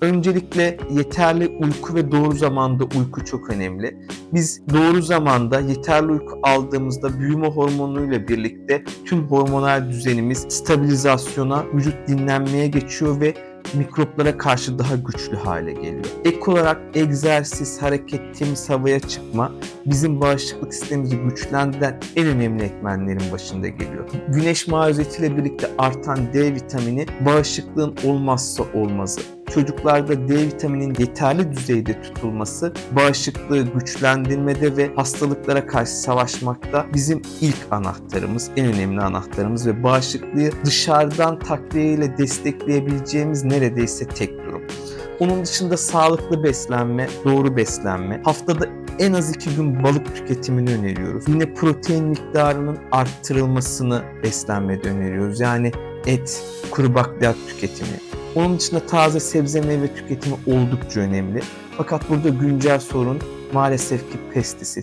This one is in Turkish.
Öncelikle yeterli uyku ve doğru zamanda uyku çok önemli. Biz doğru zamanda yeterli uyku aldığımızda büyüme hormonuyla birlikte tüm hormonal düzenimiz stabilizasyona, vücut dinlenmeye geçiyor ve mikroplara karşı daha güçlü hale geliyor. Ek olarak egzersiz, hareket, temiz havaya çıkma bizim bağışıklık sistemimizi güçlendiren en önemli etmenlerin başında geliyor. Güneş maruziyetiyle birlikte artan D vitamini bağışıklığın olmazsa olmazı. Çocuklarda D vitaminin yeterli düzeyde tutulması bağışıklığı güçlendirmede ve hastalıklara karşı savaşmakta bizim ilk anahtarımız, en önemli anahtarımız ve bağışıklığı dışarıdan takviyeyle destekleyebileceğimiz neredeyse tek durum. Onun dışında sağlıklı beslenme, doğru beslenme, haftada en az iki gün balık tüketimini öneriyoruz. Yine protein miktarının arttırılmasını beslenmede öneriyoruz. Yani et, kuru bakliyat tüketimi. Onun dışında taze sebze meyve tüketimi oldukça önemli. Fakat burada güncel sorun maalesef ki pestisit.